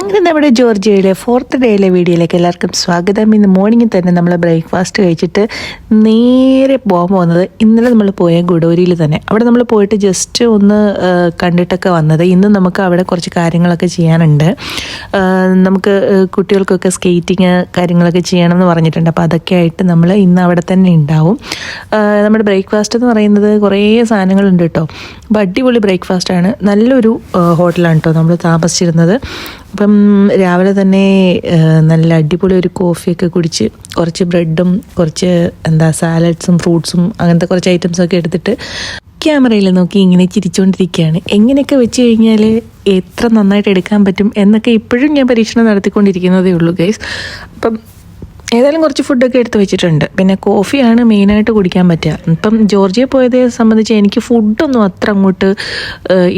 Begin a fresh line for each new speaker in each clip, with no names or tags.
അങ്ങനെ നമ്മുടെ ജോർജിയയിലെ ഫോർത്ത് ഡേയിലെ വീഡിയോയിലേക്ക് എല്ലാവർക്കും സ്വാഗതം. ഇന്ന് മോർണിംഗിൽ തന്നെ നമ്മൾ ബ്രേക്ക്ഫാസ്റ്റ് കഴിച്ചിട്ട് നേരെ പോകാൻ പോകുന്നത് ഇന്നലെ നമ്മൾ പോയ ഗുഡോരിയിൽ തന്നെ. അവിടെ നമ്മൾ പോയിട്ട് ജസ്റ്റ് ഒന്ന് കണ്ടിട്ടൊക്കെ വന്നത്. ഇന്ന് നമുക്ക് അവിടെ കുറച്ച് കാര്യങ്ങളൊക്കെ ചെയ്യാനുണ്ട്. നമുക്ക് കുട്ടികൾക്കൊക്കെ സ്കേറ്റിങ് കാര്യങ്ങളൊക്കെ ചെയ്യണം എന്ന് പറഞ്ഞിട്ടുണ്ട്. അപ്പോൾ അതൊക്കെ ആയിട്ട് നമ്മൾ ഇന്ന് അവിടെ തന്നെ ഉണ്ടാവും. നമ്മുടെ ബ്രേക്ക്ഫാസ്റ്റ് എന്ന് പറയുന്നത് കുറേ സാധനങ്ങളുണ്ട് കേട്ടോ. അപ്പോൾ അടിപൊളി ബ്രേക്ക്ഫാസ്റ്റാണ് നല്ലൊരു ഹോട്ടലാണ് കേട്ടോ നമ്മൾ താമസിച്ചിരുന്നത്. അപ്പം രാവിലെ തന്നെ നല്ല അടിപൊളി ഒരു കോഫിയൊക്കെ കുടിച്ച് കുറച്ച് ബ്രെഡും കുറച്ച് എന്താ സാലഡ്സും ഫ്രൂട്ട്സും അങ്ങനത്തെ കുറച്ച് ഐറ്റംസൊക്കെ എടുത്തിട്ട് ക്യാമറയിൽ നോക്കി ഇങ്ങനെ ചിരിച്ചുകൊണ്ടിരിക്കുകയാണ് എങ്ങനെയൊക്കെ വെച്ച് കഴിഞ്ഞാൽ എത്ര നന്നായിട്ട് എടുക്കാൻ പറ്റും എന്നൊക്കെ ഇപ്പോഴും ഞാൻ പരീക്ഷണം നടത്തിക്കൊണ്ടിരിക്കുന്നതേ ഉള്ളൂ ഗൈസ്. അപ്പം ഏതായാലും കുറച്ച് ഫുഡൊക്കെ എടുത്ത് വെച്ചിട്ടുണ്ട്. പിന്നെ കോഫിയാണ് മെയിനായിട്ട് കുടിക്കാൻ പറ്റുക. ഇപ്പം ജോർജിയ പോയതെ സംബന്ധിച്ച് എനിക്ക് ഫുഡൊന്നും അത്ര അങ്ങോട്ട്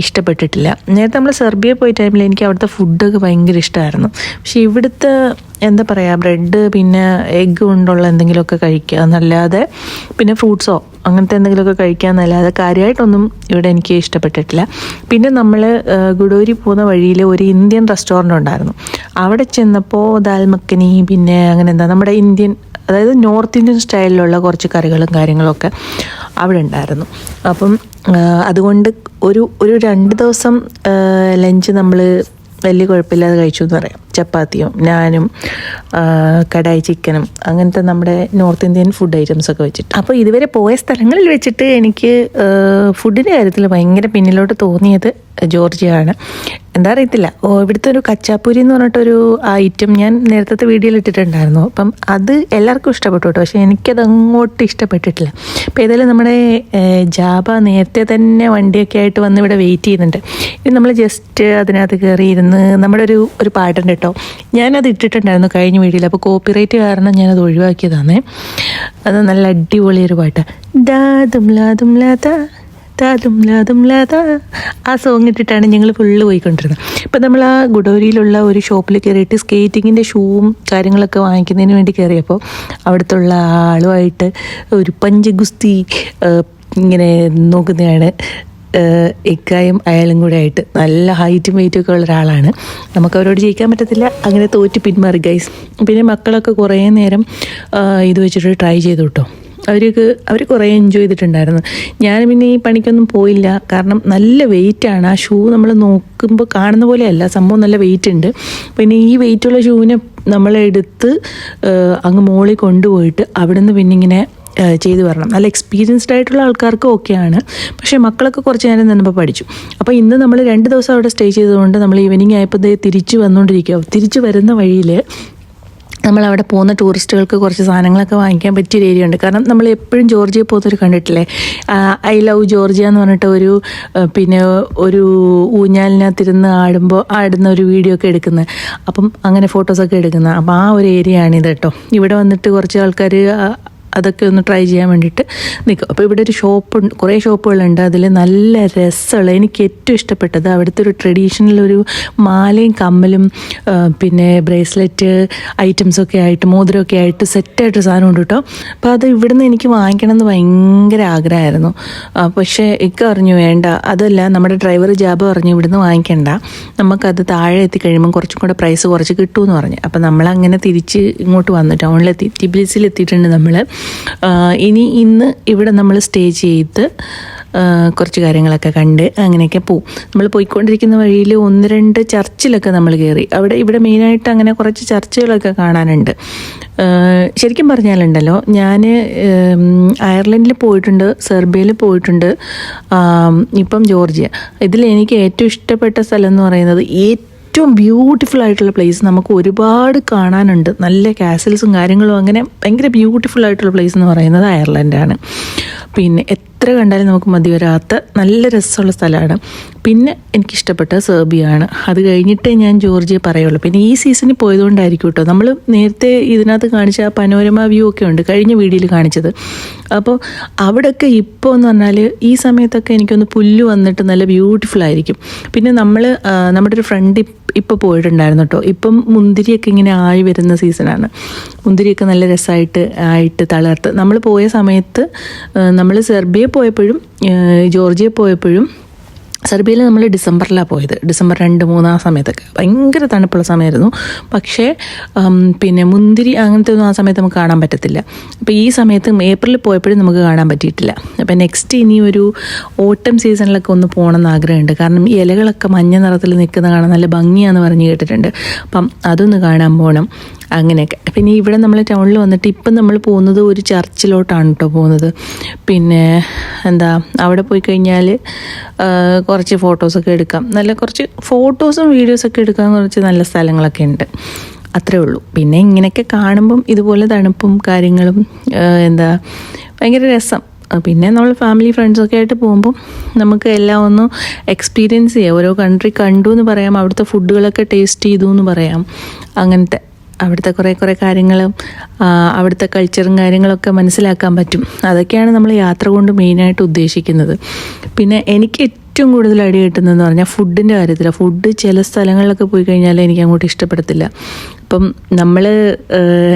ഇഷ്ടപ്പെട്ടിട്ടില്ല. നേരത്തെ നമ്മൾ സെർബിയ പോയ ടൈമിൽ എനിക്ക് അവിടുത്തെ ഫുഡൊക്കെ ഭയങ്കര ഇഷ്ടമായിരുന്നു പക്ഷെ ഇവിടുത്തെ എന്താ പറയുക ബ്രെഡ് പിന്നെ എഗ്ഗ് കൊണ്ടുള്ള എന്തെങ്കിലുമൊക്കെ കഴിക്കുക. എന്നല്ലാതെ പിന്നെ ഫ്രൂട്ട്സോ അങ്ങനത്തെ എന്തെങ്കിലുമൊക്കെ കഴിക്കാൻ എന്നല്ലാതെ കാര്യമായിട്ടൊന്നും ഇവിടെ എനിക്ക് ഇഷ്ടപ്പെട്ടിട്ടില്ല. പിന്നെ നമ്മൾ ഗുഡൂരി പോകുന്ന വഴിയിൽ ഒരു ഇന്ത്യൻ റെസ്റ്റോറന്റ് ഉണ്ടായിരുന്നു. അവിടെ ചെന്നപ്പോൾ ദാൽ മക്കനി പിന്നെ അങ്ങനെ എന്താ നമ്മുടെ ഇന്ത്യൻ അതായത് നോർത്ത് ഇന്ത്യൻ സ്റ്റൈലിലുള്ള കുറച്ച് കറികളും കാര്യങ്ങളൊക്കെ അവിടെ ഉണ്ടായിരുന്നു. അപ്പം അതുകൊണ്ട് ഒരു ഒരു രണ്ട് ദിവസം ലഞ്ച് നമ്മൾ വലിയ കുഴപ്പമില്ലാതെ കഴിച്ചു എന്ന് പറയാം. ചപ്പാത്തിയും ഞാനും കടായി ചിക്കനും അങ്ങനത്തെ നമ്മുടെ നോർത്ത് ഇന്ത്യൻ ഫുഡ് ഐറ്റംസ് ഒക്കെ വെച്ചിട്ട്. അപ്പോൾ ഇതുവരെ പോയ സ്ഥലങ്ങളിൽ വെച്ചിട്ട് എനിക്ക് ഫുഡിന്റെ കാര്യത്തിൽ ഭയങ്കര പിന്നിലോട്ട് തോന്നിയത് ജോർജിയ ആണ് എന്താ അറിയത്തില്ല ഓ ഇവിടുത്തെ ഒരു കച്ചാപ്പൂരി എന്ന് പറഞ്ഞിട്ടൊരു ഐറ്റം ഞാൻ നേരത്തെ വീഡിയോയിൽ ഇട്ടിട്ടുണ്ടായിരുന്നു. അപ്പം അത് എല്ലാവർക്കും ഇഷ്ടപ്പെട്ടു കേട്ടോ പക്ഷേ എനിക്കത് അങ്ങോട്ട് ഇഷ്ടപ്പെട്ടിട്ടില്ല. അപ്പോൾ ഏതായാലും നമ്മുടെ ജാബ നേരത്തെ തന്നെ വണ്ടിയൊക്കെ ആയിട്ട് വന്ന് ഇവിടെ വെയിറ്റ് ചെയ്യുന്നുണ്ട്. ഇനി നമ്മൾ ജസ്റ്റ് അതിനകത്ത് കയറി ഇരുന്ന് നമ്മുടെ ഒരു ഒരു പാട്ടുണ്ട് കേട്ടോ ഞാനത് ഇട്ടിട്ടുണ്ടായിരുന്നു കഴിഞ്ഞ വീഡിയോയിൽ അപ്പോൾ കോപ്പിറൈറ്റ് കാരണം ഞാനത് ഒഴിവാക്കിയതാണ്. അത് നല്ല അടിപൊളിയൊരു പാട്ടാണ് ദാ ദുംലാ ദുംലാ ആ സോങ് ഇട്ടിട്ടാണ് ഞങ്ങൾ ഫുള്ള് പോയിക്കൊണ്ടിരുന്നത്. ഇപ്പം നമ്മൾ ആ ഗുഡോരിയിലുള്ള ഒരു ഷോപ്പിൽ കയറിയിട്ട് സ്കേറ്റിങ്ങിന്റെ ഷൂവും കാര്യങ്ങളൊക്കെ വാങ്ങിക്കുന്നതിന് വേണ്ടി കയറിയപ്പോൾ അവിടുത്തെ ആളുമായിട്ട് ഒരു പഞ്ച് ഗുസ്തി ഇങ്ങനെ നോക്കുന്നതാണ്. ഇക്കായും അയാളും കൂടെ ആയിട്ട് നല്ല ഹൈറ്റും വെയിറ്റും ഒക്കെ ഉള്ള ഒരാളാണ്. നമുക്ക് അവരോട് ജയിക്കാൻ പറ്റത്തില്ല. അങ്ങനെ തോറ്റ് പിന്മാറി ഗൈസ് പിന്നെ മക്കളൊക്കെ കുറേ നേരം ഇത് വെച്ചിട്ട് ട്രൈ ചെയ്തു കേട്ടോ. അവർക്ക് അവർ കുറേ എൻജോയ് ചെയ്തിട്ടുണ്ടായിരുന്നു. ഞാൻ പിന്നെ ഈ പണിക്കൊന്നും പോയില്ല. കാരണം നല്ല വെയിറ്റ് ആണ്. ആ ഷൂ നമ്മൾ നോക്കുമ്പോൾ കാണുന്ന പോലെയല്ല. സംഭവം നല്ല വെയിറ്റ് ഉണ്ട്. പിന്നെ ഈ വെയിറ്റുള്ള ഷൂവിനെ നമ്മളെടുത്ത് അങ്ങ് മോളിൽ കൊണ്ടുപോയിട്ട് അവിടുന്ന് പിന്നെ ഇങ്ങനെ ചെയ്തു വരണം. നല്ല എക്സ്പീരിയൻസ്ഡ് ആയിട്ടുള്ള ആൾക്കാർക്ക് ഓക്കെയാണ് പക്ഷേ മക്കളൊക്കെ കുറച്ച് നേരം നിന്നപ്പോൾ പഠിച്ചു. അപ്പോൾ ഇന്ന് നമ്മൾ രണ്ട് ദിവസം അവിടെ സ്റ്റേ ചെയ്തുകൊണ്ട് നമ്മൾ ഈവനിങ് ആയപ്പോൾ തിരിച്ച് വന്നുകൊണ്ടിരിക്കുക തിരിച്ച് വരുന്ന വഴിയിൽ നമ്മൾ അവിടെ പോകുന്ന ടൂറിസ്റ്റുകൾക്ക് കുറച്ച് സാധനങ്ങളൊക്കെ വാങ്ങിക്കാൻ പറ്റിയൊരു ഏരിയ ഉണ്ട്. കാരണം നമ്മൾ എപ്പോഴും ജോർജിയ പോകുന്നവർ കണ്ടിട്ടില്ലേ? ഐ ലവ് ജോർജിയ എന്ന് പറഞ്ഞിട്ട് ഒരു പിന്നെ ഒരു ഊഞ്ഞാലിനകത്തിരുന്ന് ആടുമ്പോൾ ആടുന്ന ഒരു വീഡിയോ ഒക്കെ എടുക്കുന്നത്. അപ്പം അങ്ങനെ ഫോട്ടോസൊക്കെ എടുക്കുന്നത്. അപ്പം ആ ഒരു ഏരിയ ആണിത് കേട്ടോ. ഇവിടെ വന്നിട്ട് കുറച്ച് ആൾക്കാർ അതൊക്കെ ഒന്ന് ട്രൈ ചെയ്യാൻ വേണ്ടിയിട്ട് നിൽക്കും. അപ്പോൾ ഇവിടെ ഒരു ഷോപ്പ് കുറേ ഷോപ്പുകളുണ്ട് അതിൽ നല്ല രസമുള്ള എനിക്ക് ഏറ്റവും ഇഷ്ടപ്പെട്ടത് അവിടുത്തെ ഒരു ട്രഡീഷണൽ ഒരു മാലയും കമ്മലും പിന്നെ ബ്രേസ്ലെറ്റ് ഐറ്റംസൊക്കെ ആയിട്ട് മോതിരമൊക്കെ ആയിട്ട് സെറ്റായിട്ട് സാധനം ഉണ്ട് കേട്ടോ. അപ്പോൾ അത് ഇവിടുന്ന് എനിക്ക് വാങ്ങിക്കണം എന്ന് ഭയങ്കര ആഗ്രഹമായിരുന്നു. പക്ഷേ ഇക്ക പറഞ്ഞു വേണ്ട അതല്ല നമ്മുടെ ഡ്രൈവർ ജാബ് പറഞ്ഞു ഇവിടുന്ന് വാങ്ങിക്കണ്ട. നമുക്കത് താഴെ എത്തിക്കഴിയുമ്പോൾ കുറച്ചും കൂടെ പ്രൈസ് കുറച്ച് കിട്ടുമെന്ന് പറഞ്ഞു. അപ്പോൾ നമ്മളങ്ങനെ തിരിച്ച് ഇങ്ങോട്ട് വന്നു ടൗണിലെത്തി ടിബിലിസിൽ എത്തിയിട്ടുണ്ട് നമ്മൾ ഇനി ഇന്ന് ഇവിടെ നമ്മൾ സ്റ്റേ ചെയ്ത് കുറച്ച് കാര്യങ്ങളൊക്കെ കണ്ട് അങ്ങനെയൊക്കെ പോവും. നമ്മൾ പോയിക്കൊണ്ടിരിക്കുന്ന വഴിയിൽ ഒന്ന് രണ്ട് ചർച്ചിലൊക്കെ നമ്മൾ കയറി. അവിടെ ഇവിടെ മെയിനായിട്ട് അങ്ങനെ കുറച്ച് ചർച്ചുകളൊക്കെ കാണാനുണ്ട്. ശരിക്കും പറഞ്ഞാലുണ്ടല്ലോ ഞാൻ അയർലൻഡിൽ പോയിട്ടുണ്ട് സെർബിയയിൽ പോയിട്ടുണ്ട് ഇപ്പം ജോർജിയ. ഇതിൽ എനിക്ക് ഏറ്റവും ഇഷ്ടപ്പെട്ട സ്ഥലം എന്ന് പറയുന്നത് ഏറ്റവും ഏറ്റവും ബ്യൂട്ടിഫുൾ ആയിട്ടുള്ള പ്ലേസ് നമുക്ക് ഒരുപാട് കാണാനുണ്ട്. നല്ല കാസൽസും കാര്യങ്ങളും അങ്ങനെ ഭയങ്കര ബ്യൂട്ടിഫുൾ ആയിട്ടുള്ള പ്ലേസ് എന്ന് പറയുന്നത് അയർലൻഡാണ്. പിന്നെ എത്ര കണ്ടാലും നമുക്ക് മതി വരാത്ത നല്ല രസമുള്ള സ്ഥലമാണ്. പിന്നെ എനിക്കിഷ്ടപ്പെട്ട സെർബിയാണ്. അത് കഴിഞ്ഞിട്ടേ ഞാൻ ജോർജിയെ പറയുള്ളൂ. പിന്നെ ഈ സീസണിൽ പോയതുകൊണ്ടായിരിക്കും കേട്ടോ. നമ്മൾ നേരത്തെ ഇതിനകത്ത് കാണിച്ച ആ പനോരമ വ്യൂ ഒക്കെ ഉണ്ട്. കഴിഞ്ഞ വീഡിയോയിൽ കാണിച്ചത്. അപ്പോൾ അവിടെയൊക്കെ ഇപ്പോൾ എന്ന് പറഞ്ഞാൽ ഈ സമയത്തൊക്കെ എനിക്കൊന്ന് പുല്ല് വന്നിട്ട് നല്ല ബ്യൂട്ടിഫുൾ ആയിരിക്കും. പിന്നെ നമ്മൾ നമ്മുടെ ഒരു ഫ്രണ്ട് ഇപ്പോൾ പോയിട്ടുണ്ടായിരുന്നു കേട്ടോ. ഇപ്പം മുന്തിരിയൊക്കെ ഇങ്ങനെ ആയി വരുന്ന സീസണാണ്. മുന്തിരിയൊക്കെ നല്ല രസമായിട്ട് ആയിട്ട് തളർത്ത്. നമ്മൾ പോയ സമയത്ത് നമ്മൾ സെർബിയ പോയപ്പോഴും ജോർജിയ പോയപ്പോഴും സെർബിയയിൽ നമ്മൾ ഡിസംബറിലാണ് പോയത്. ഡിസംബർ രണ്ട് മൂന്ന് ആ സമയത്തൊക്കെ. ഭയങ്കര തണുപ്പുള്ള സമയമായിരുന്നു. പക്ഷേ പിന്നെ മുന്തിരി അങ്ങനത്തെ ഒന്നും ആ സമയത്ത് നമുക്ക് കാണാൻ പറ്റത്തില്ല. അപ്പോൾ ഈ സമയത്ത് ഏപ്രിലിൽ പോയപ്പോഴും നമുക്ക് കാണാൻ പറ്റിയിട്ടില്ല. അപ്പോൾ നെക്സ്റ്റ് ഇനി ഒരു ഓട്ടം സീസണിലൊക്കെ ഒന്ന് പോകണമെന്ന് ആഗ്രഹമുണ്ട്. കാരണം ഈ ഇലകളൊക്കെ മഞ്ഞ നിറത്തിൽ നിൽക്കുന്ന കാണാൻ നല്ല ഭംഗിയാണെന്ന് പറഞ്ഞ് കേട്ടിട്ടുണ്ട്. അപ്പം അതൊന്ന് കാണാൻ പോകണം. അങ്ങനെയൊക്കെ. പിന്നെ ഇവിടെ നമ്മൾ ടൗണിൽ വന്നിട്ട് ഇപ്പം നമ്മൾ പോകുന്നത് ഒരു ചർച്ചിലോട്ടാണ് കേട്ടോ പോകുന്നത്. പിന്നെ എന്താ അവിടെ പോയി കഴിഞ്ഞാൽ കുറച്ച് ഫോട്ടോസൊക്കെ എടുക്കാം. നല്ല കുറച്ച് ഫോട്ടോസും വീഡിയോസൊക്കെ എടുക്കാൻ കുറച്ച് നല്ല സ്ഥലങ്ങളൊക്കെ ഉണ്ട്. അത്രേ ഉള്ളൂ. പിന്നെ ഇങ്ങനെയൊക്കെ കാണുമ്പം ഇതുപോലെ തണുപ്പും കാര്യങ്ങളും എന്താ ഭയങ്കര രസം. പിന്നെ നമ്മൾ ഫാമിലി ഫ്രണ്ട്സൊക്കെ ആയിട്ട് പോകുമ്പം നമുക്ക് എല്ലാം ഒന്ന് എക്സ്പീരിയൻസ് ചെയ്യാം. ഓരോ കൺട്രി കണ്ടു എന്ന് പറയാം. അവിടുത്തെ ഫുഡുകളൊക്കെ ടേസ്റ്റ് ചെയ്തു എന്ന് പറയാം. അങ്ങനത്തെ അവിടുത്തെ കുറേ കുറേ കാര്യങ്ങളും അവിടുത്തെ കൾച്ചറും കാര്യങ്ങളൊക്കെ മനസ്സിലാക്കാൻ പറ്റും. അതൊക്കെയാണ് നമ്മൾ യാത്ര കൊണ്ട് മെയിനായിട്ട് ഉദ്ദേശിക്കുന്നത്. പിന്നെ എനിക്ക് ഏറ്റവും കൂടുതൽ അടി കിട്ടുന്നതെന്ന് പറഞ്ഞാൽ ഫുഡിന്റെ കാര്യത്തിലാണ് ഫുഡ് ചില സ്ഥലങ്ങളിലൊക്കെ പോയി കഴിഞ്ഞാൽ എനിക്ക് അങ്ങോട്ട് ഇഷ്ടപ്പെടത്തില്ല. അപ്പം നമ്മൾ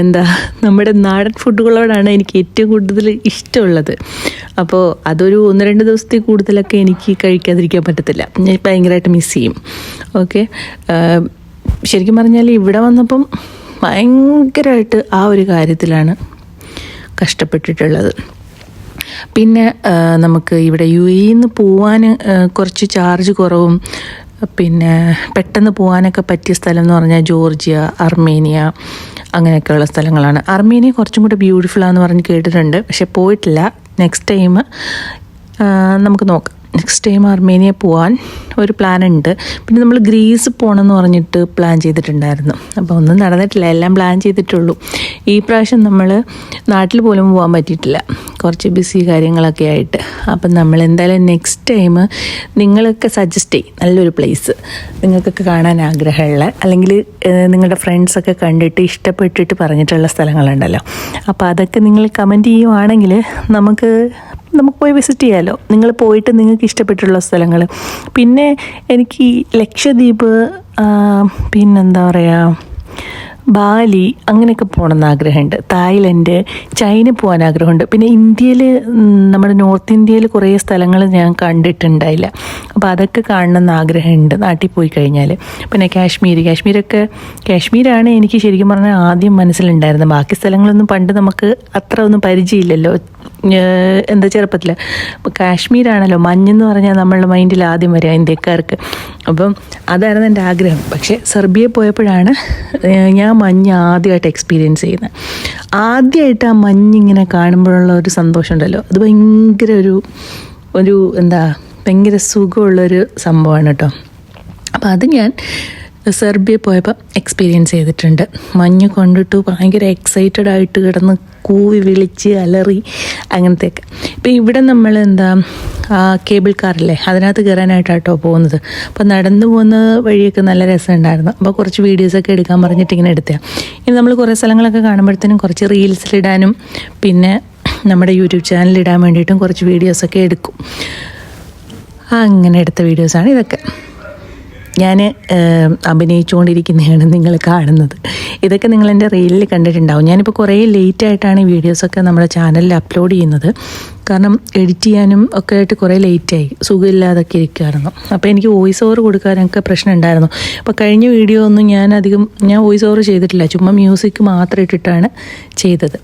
എന്താ നമ്മുടെ നാടൻ ഫുഡുകളോടാണ് എനിക്ക് ഏറ്റവും കൂടുതൽ ഇഷ്ടമുള്ളത്. അപ്പോൾ അതൊരു ഒന്ന് രണ്ട് ദിവസത്തിൽ കൂടുതലൊക്കെ എനിക്ക് കഴിക്കാതിരിക്കാൻ പറ്റത്തില്ല. ഞാൻ ഭയങ്കരമായിട്ട് മിസ് ചെയ്യും. ഓക്കെ ശരിക്കും പറഞ്ഞാൽ ഇവിടെ വന്നപ്പം ഭയങ്കരമായിട്ട് ആ ഒരു കാര്യത്തിലാണ് കഷ്ടപ്പെട്ടിട്ടുള്ളത്. പിന്നെ നമുക്ക് ഇവിടെ യു എന്ന് പോവാൻ കുറച്ച് ചാർജ് കുറവും പിന്നെ പെട്ടെന്ന് പോകാനൊക്കെ പറ്റിയ സ്ഥലം എന്ന് പറഞ്ഞാൽ ജോർജിയ അർമേനിയ അങ്ങനെയൊക്കെയുള്ള സ്ഥലങ്ങളാണ്. അർമേനിയ കുറച്ചും കൂടെ ബ്യൂട്ടിഫുൾ ആണെന്ന് പറഞ്ഞ് കേട്ടിട്ടുണ്ട്. പക്ഷെ പോയിട്ടില്ല. നെക്സ്റ്റ് ടൈം നമുക്ക് നോക്കാം. നെക്സ്റ്റ് ടൈം അർമേനിയ പോകാൻ ഒരു പ്ലാൻ ഉണ്ട്. പിന്നെ നമ്മൾ ഗ്രീസ് പോകണമെന്ന് പറഞ്ഞിട്ട് പ്ലാൻ ചെയ്തിട്ടുണ്ടായിരുന്നു. അപ്പോൾ ഒന്നും നടന്നിട്ടില്ല. എല്ലാം പ്ലാൻ ചെയ്തിട്ടുള്ളൂ. ഈ പ്രാവശ്യം നമ്മൾ നാട്ടിൽ പോലും പോകാൻ പറ്റിയിട്ടില്ല. കുറച്ച് ബിസി കാര്യങ്ങളൊക്കെ ആയിട്ട്. അപ്പം നമ്മൾ എന്തായാലും നെക്സ്റ്റ് ടൈം നിങ്ങളൊക്കെ സജസ്റ്റ് ചെയ്യും. നല്ലൊരു പ്ലേസ് നിങ്ങൾക്കൊക്കെ കാണാൻ ആഗ്രഹമുള്ള അല്ലെങ്കിൽ നിങ്ങളുടെ ഫ്രണ്ട്സൊക്കെ കണ്ടിട്ട് ഇഷ്ടപ്പെട്ടിട്ട് പറഞ്ഞിട്ടുള്ള സ്ഥലങ്ങളുണ്ടല്ലോ. അപ്പോൾ അതൊക്കെ നിങ്ങൾ കമന്റ് ചെയ്യുവാണെങ്കിൽ നമുക്ക് നമുക്ക് പോയി വിസിറ്റ് ചെയ്യാമല്ലോ നിങ്ങൾ പോയിട്ട് നിങ്ങൾക്ക് ഇഷ്ടപ്പെട്ടുള്ള സ്ഥലങ്ങൾ. പിന്നെ എനിക്ക് ലക്ഷദ്വീപ് പിന്നെന്താ പറയുക ബാലി അങ്ങനെയൊക്കെ പോകണമെന്ന് ആഗ്രഹമുണ്ട്. തായ്ലൻഡ് ചൈന പോകാൻ ആഗ്രഹമുണ്ട്. പിന്നെ ഇന്ത്യയിൽ നമ്മുടെ നോർത്ത് ഇന്ത്യയിൽ കുറേ സ്ഥലങ്ങൾ ഞാൻ കണ്ടിട്ടുണ്ടായില്ല. അപ്പോൾ അതൊക്കെ കാണണമെന്ന് ആഗ്രഹമുണ്ട്. നാട്ടിൽ പോയി കഴിഞ്ഞാൽ പിന്നെ കാശ്മീർ കാശ്മീരൊക്കെ കാശ്മീരാണ് എനിക്ക് ശരിക്കും പറഞ്ഞാൽ ആദ്യം മനസ്സിലുണ്ടായിരുന്നത്. ബാക്കി സ്ഥലങ്ങളൊന്നും പണ്ട് നമുക്ക് അത്ര ഒന്നും പരിചയമില്ലല്ലോ. എന്താ ചെറുപ്പത്തിൽ അപ്പോൾ കാശ്മീരാണല്ലോ മഞ്ഞെന്ന് പറഞ്ഞാൽ നമ്മളുടെ മൈൻഡിൽ ആദ്യം വരിക ഇന്ത്യക്കാർക്ക്. അപ്പം അതായിരുന്നു എന്റെ ആഗ്രഹം. പക്ഷേ സെർബിയ പോയപ്പോഴാണ് ഞാൻ മഞ്ഞ് ആദ്യമായിട്ട് എക്സ്പീരിയൻസ് ചെയ്യുന്നത് ആദ്യമായിട്ട് ആ മഞ്ഞിങ്ങനെ കാണുമ്പോഴുള്ള ഒരു സന്തോഷം ഉണ്ടല്ലോ അത് ഭയങ്കര ഒരു ഒരു എന്താ ഭയങ്കര സുഖമുള്ളൊരു സംഭവമാണ് കേട്ടോ. അപ്പോൾ അത് ഞാൻ സെർബിയ പോയപ്പോൾ എക്സ്പീരിയൻസ് ചെയ്തിട്ടുണ്ട്. മഞ്ഞ് കൊണ്ടിട്ട് ഭയങ്കര എക്സൈറ്റഡ് ആയിട്ട് കിടന്ന് കൂവി വിളിച്ച് അലറി അങ്ങനത്തെയൊക്കെ. ഇപ്പം ഇവിടെ നമ്മൾ എന്താ കേബിൾ കാറില്ലേ അതിനകത്ത് കയറാനായിട്ടാട്ടോ പോകുന്നത്. അപ്പോൾ നടന്നു പോകുന്ന വഴിയൊക്കെ നല്ല രസമുണ്ടായിരുന്നു. അപ്പോൾ കുറച്ച് വീഡിയോസൊക്കെ എടുക്കാൻ പറഞ്ഞിട്ട് ഇങ്ങനെ എടുത്തതാണ് ഇനി നമ്മൾ കുറേ സ്ഥലങ്ങളൊക്കെ കാണുമ്പോഴത്തേനും കുറച്ച് റീൽസിലിടാനും പിന്നെ നമ്മുടെ യൂട്യൂബ് ചാനലിടാൻ വേണ്ടിയിട്ടും കുറച്ച് വീഡിയോസൊക്കെ എടുക്കും. അങ്ങനെ എടുത്ത വീഡിയോസാണ് ഇതൊക്കെ. ഞാൻ അഭിനയിച്ചുകൊണ്ടിരിക്കുന്നതാണ് നിങ്ങൾ കാണുന്നത്. ഇതൊക്കെ നിങ്ങൾ എന്റെ റീലിൽ കണ്ടിട്ടുണ്ടാവും. ഞാനിപ്പോൾ കുറേ ലേറ്റ് ആയിട്ടാണ് ഈ വീഡിയോസൊക്കെ നമ്മുടെ ചാനലിൽ അപ്ലോഡ് ചെയ്യുന്നത്. കാരണം എഡിറ്റ് ചെയ്യാനും ഒക്കെ ആയിട്ട് കുറേ ലേറ്റായി സുഖമില്ലാതൊക്കെ ഇരിക്കുമായിരുന്നു അപ്പോൾ എനിക്ക് വോയിസ് ഓവർ കൊടുക്കാനൊക്കെ പ്രശ്നം ഉണ്ടായിരുന്നു. അപ്പോൾ കഴിഞ്ഞ വീഡിയോ ഒന്നും ഞാൻ അധികം ഞാൻ വോയിസ് ഓവർ ചെയ്തിട്ടില്ല. ചുമ്മാ മ്യൂസിക് മാത്രം ഇട്ടിട്ടാണ് ചെയ്തത്.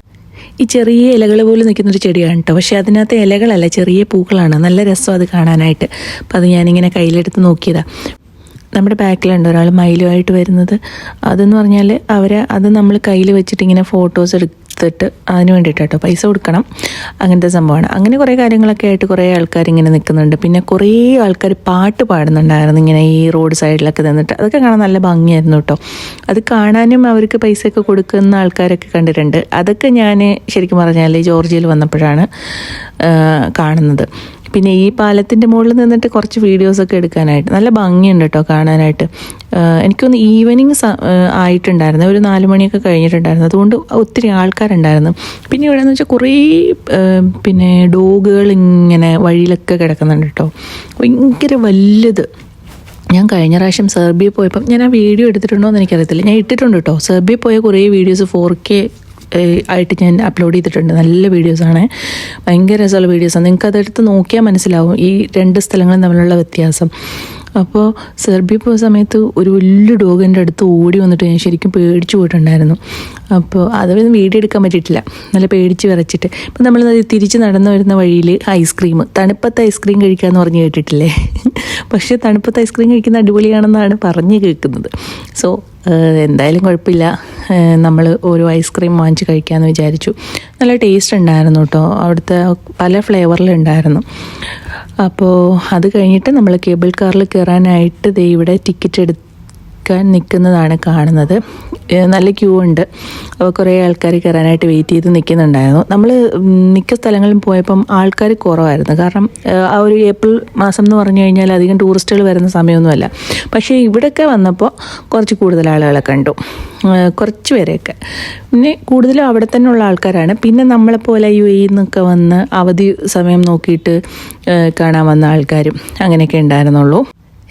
ഈ ചെറിയ ഇലകൾ പോലെ നിൽക്കുന്നൊരു ചെടിയാണ് കേട്ടോ. പക്ഷേ അതിനകത്ത് ഇലകളല്ല ചെറിയ പൂക്കളാണ്. നല്ല രസം അത് കാണാനായിട്ട്. അപ്പോൾ അത് ഞാനിങ്ങനെ കയ്യിലെടുത്ത് നോക്കിയതാണ് നമ്മുടെ ബാക്കിലുണ്ട് ഒരാൾ മയിലുമായിട്ട് വരുന്നത്. അതെന്ന് പറഞ്ഞാൽ അവരെ അത് നമ്മൾ കയ്യിൽ വെച്ചിട്ട് ഇങ്ങനെ ഫോട്ടോസ് എടുത്തിട്ട് അതിന് വേണ്ടിയിട്ട് പൈസ കൊടുക്കണം. അങ്ങനത്തെ സംഭവമാണ്. അങ്ങനെ കുറേ കാര്യങ്ങളൊക്കെ ആയിട്ട് കുറേ ആൾക്കാർ ഇങ്ങനെ നിൽക്കുന്നുണ്ട്. പിന്നെ കുറേ ആൾക്കാർ പാട്ട് പാടുന്നുണ്ടായിരുന്നു ഇങ്ങനെ ഈ റോഡ് സൈഡിലൊക്കെ നിന്നിട്ട്. അതൊക്കെ കാണാൻ നല്ല ഭംഗിയായിരുന്നു കേട്ടോ. അത് കാണാനും അവർക്ക് പൈസയൊക്കെ കൊടുക്കുന്ന ആൾക്കാരൊക്കെ കണ്ടിട്ടുണ്ട്. അതൊക്കെ ഞാൻ ശരിക്കും പറഞ്ഞാൽ ജോർജിയയിൽ വന്നപ്പോഴാണ് കാണുന്നത്. പിന്നെ ഈ പാലത്തിന്റെ മുകളിൽ നിന്നിട്ട് കുറച്ച് വീഡിയോസൊക്കെ എടുക്കാനായിട്ട്. നല്ല ഭംഗിയുണ്ട് കേട്ടോ കാണാനായിട്ട്. എനിക്കൊന്ന് ഈവനിങ് ആയിട്ടുണ്ടായിരുന്നു. ഒരു നാല് മണിയൊക്കെ കഴിഞ്ഞിട്ടുണ്ടായിരുന്നു. അതുകൊണ്ട് ഒത്തിരി ആൾക്കാരുണ്ടായിരുന്നു. പിന്നെ ഇവിടെ എന്ന് വെച്ചാൽ കുറേ പിന്നെ ഡോഗുകൾ ഇങ്ങനെ വഴിയിലൊക്കെ കിടക്കുന്നുണ്ട് കേട്ടോ ഭയങ്കര വലുത്. ഞാൻ കഴിഞ്ഞ പ്രാവശ്യം സെർബിയ പോയപ്പം ഞാൻ ആ വീഡിയോ എടുത്തിട്ടുണ്ടോ എന്ന് എനിക്കറിയത്തില്ല. ഞാൻ ഇട്ടിട്ടുണ്ട് കേട്ടോ സെർബിയ പോയ കുറേ വീഡിയോസ് ഫോർ കെ ആയിട്ട് ഞാൻ അപ്ലോഡ് ചെയ്തിട്ടുണ്ട്. നല്ല വീഡിയോസാണ് ഭയങ്കര രസമുള്ള വീഡിയോസാണ് നിങ്ങൾക്ക് അതെടുത്ത് നോക്കിയാൽ മനസ്സിലാവും ഈ രണ്ട് സ്ഥലങ്ങളും തമ്മിലുള്ള വ്യത്യാസം. അപ്പോൾ സെർബി പോയ സമയത്ത് ഒരു വലിയ ഡോഗിന്റെ അടുത്ത് ഓടി വന്നിട്ട് ഞാൻ ശരിക്കും പേടിച്ചു പോയിട്ടുണ്ടായിരുന്നു. അപ്പോൾ അതൊന്നും വീഡിയോ എടുക്കാൻ പറ്റിയിട്ടില്ല. നല്ല പേടിച്ച് വിറച്ചിട്ട്. ഇപ്പം നമ്മൾ തിരിച്ച് നടന്നു വരുന്ന വഴിയിൽ ഐസ്ക്രീം തണുപ്പത്ത് ഐസ്ക്രീം കഴിക്കാമെന്ന് പറഞ്ഞ് കേട്ടിട്ടില്ലേ? പക്ഷേ തണുപ്പത്ത് ഐസ്ക്രീം കഴിക്കുന്ന അടിപൊളിയാണെന്നാണ് പറഞ്ഞ് കേൾക്കുന്നത്. സോ എന്തായാലും കുഴപ്പമില്ല. നമ്മൾ ഓരോ ഐസ്ക്രീം വാങ്ങിച്ച് കഴിക്കാമെന്ന് വിചാരിച്ചു. നല്ല ടേസ്റ്റ് ഉണ്ടായിരുന്നു കേട്ടോ. അവിടുത്തെ പല ഫ്ലേവറിലുണ്ടായിരുന്നു അപ്പോൾ അത് കഴിഞ്ഞിട്ട് നമ്മൾ കേബിൾ കാറിൽ കയറാനായിട്ട് ദേ ഇവിടെ ടിക്കറ്റ് എടുക്കാൻ നിൽക്കുന്നതാണ് കാണുന്നത്. നല്ല ക്യൂ ഉണ്ട്. അപ്പോൾ കുറേ ആൾക്കാർ കയറാനായിട്ട് വെയിറ്റ് ചെയ്ത് നിൽക്കുന്നുണ്ടായിരുന്നു. നമ്മൾ മിക്ക സ്ഥലങ്ങളിലും പോയപ്പം ആൾക്കാർ കുറവായിരുന്നു. കാരണം ആ ഒരു ഏപ്രിൽ മാസം എന്ന് പറഞ്ഞു കഴിഞ്ഞാൽ അധികം ടൂറിസ്റ്റുകൾ വരുന്ന സമയമൊന്നുമല്ല. പക്ഷേ ഇവിടെയൊക്കെ വന്നപ്പോൾ കുറച്ച് കൂടുതൽ ആളുകളെ കണ്ടു. കുറച്ച് പേരെയൊക്കെ. പിന്നെ കൂടുതലും അവിടെ തന്നെ ഉള്ള ആൾക്കാരാണ്. പിന്നെ നമ്മളെപ്പോലെ യു എ നിന്നൊക്കെ വന്ന് അവധി സമയം നോക്കിയിട്ട് കാണാൻ വന്ന ആൾക്കാരും അങ്ങനെയൊക്കെ ഉണ്ടായിരുന്നുള്ളൂ.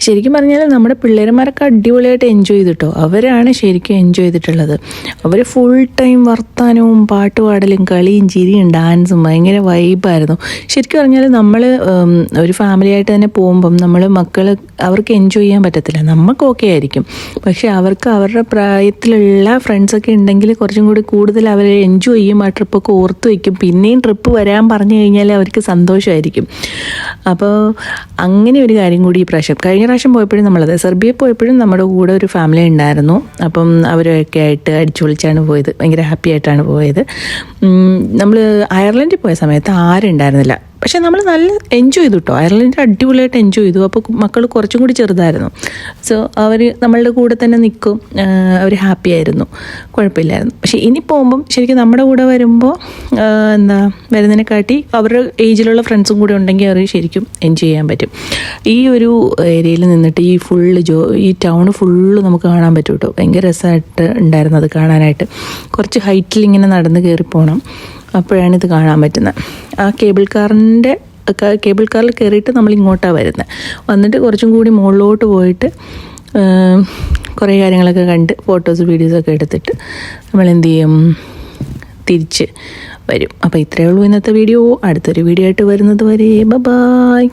ശരിക്കും പറഞ്ഞാൽ നമ്മുടെ പിള്ളേരന്മാരൊക്കെ അടിപൊളിയായിട്ട് എൻജോയ് ചെയ്തിട്ടോ? അവരാണ് ശരിക്കും എൻജോയ് ചെയ്തിട്ടുള്ളത്. അവർ ഫുൾ ടൈം വർത്താനവും പാട്ട് പാടലും കളിയും ചിരിയും ഡാൻസും ഭയങ്കര വൈബായിരുന്നു ശരിക്കും പറഞ്ഞാൽ നമ്മൾ ഒരു ഫാമിലി ആയിട്ട് തന്നെ പോകുമ്പം നമ്മൾ മക്കൾ അവർക്ക് എൻജോയ് ചെയ്യാൻ പറ്റത്തില്ല. നമുക്ക് ഓക്കെ ആയിരിക്കും. പക്ഷേ അവർക്ക് അവരുടെ പ്രായത്തിലുള്ള ഫ്രണ്ട്സൊക്കെ ഉണ്ടെങ്കിൽ കുറച്ചും കൂടി കൂടുതൽ അവർ എൻജോയ് ചെയ്യും ആ ട്രിപ്പൊക്കെ ഓർത്ത് വയ്ക്കും പിന്നെയും ട്രിപ്പ് വരാൻ പറഞ്ഞു കഴിഞ്ഞാൽ അവർക്ക് സന്തോഷമായിരിക്കും അപ്പോൾ അങ്ങനെ ഒരു കാര്യം കൂടി ഈ പ്രാവശ്യം കഴിഞ്ഞ പ്രാവശ്യം പോയപ്പോഴും നമ്മളത് സെർബിയ പോയപ്പോഴും നമ്മുടെ കൂടെ ഒരു ഫാമിലി ഉണ്ടായിരുന്നു. അപ്പം അവരൊക്കെ ആയിട്ട് അടിച്ചു പൊളിച്ചാണ് പോയത്. ഭയങ്കര ഹാപ്പി ആയിട്ടാണ് പോയത്. നമ്മൾ അയർലൻഡിൽ പോയ സമയത്ത് ആരും ഉണ്ടായിരുന്നില്ല പക്ഷെ നമ്മൾ നല്ല എൻജോയ് ചെയ്തു കേട്ടോ അയർലൻഡ് അടിപൊളിയായിട്ട് എൻജോയ് ചെയ്തു. അപ്പോൾ മക്കൾ കുറച്ചും കൂടി ചെറുതായിരുന്നു. സോ അവർ നമ്മളുടെ കൂടെ തന്നെ നിൽക്കും. അവർ ഹാപ്പി ആയിരുന്നു. കുഴപ്പമില്ലായിരുന്നു. പക്ഷെ ഇനി പോകുമ്പം ശരിക്കും നമ്മുടെ കൂടെ വരുമ്പോൾ എന്താ വരുന്നതിനെക്കാട്ടി അവരുടെ ഏജിലുള്ള ഫ്രണ്ട്സും കൂടെ ഉണ്ടെങ്കിൽ അവർ ശരിക്കും എൻജോയ് ചെയ്യാൻ പറ്റും. ഈ ഒരു ഏരിയയിൽ നിന്നിട്ട് ഈ ഫുള്ള് ജോ ഈ ടൗൺ ഫുള്ള് നമുക്ക് കാണാൻ പറ്റും കേട്ടോ ഭയങ്കര രസമായിട്ട് ഉണ്ടായിരുന്നു അത് കാണാനായിട്ട്. കുറച്ച് ഹൈറ്റിൽ ഇങ്ങനെ നടന്ന് കയറി പോകണം അപ്പോഴാണ് ഇത് കാണാൻ പറ്റുന്നത്. ആ കേബിൾ കാറിന്റെ കേബിൾ കാറിൽ കയറിയിട്ട് നമ്മൾ ഇങ്ങോട്ടാണ് വരുന്നത്. വന്നിട്ട് കുറച്ചും കൂടി മുകളിലോട്ട് പോയിട്ട് കുറേ കാര്യങ്ങളൊക്കെ കണ്ട് ഫോട്ടോസ് വീഡിയോസൊക്കെ എടുത്തിട്ട് നമ്മൾ എന്ത് ചെയ്യും തിരിച്ച് വരും. അപ്പോൾ ഇത്രയേ ഉള്ളൂ ഇന്നത്തെ വീഡിയോ അടുത്തൊരു വീഡിയോ ആയിട്ട് വരുന്നത് വരെ. ബ ബായ്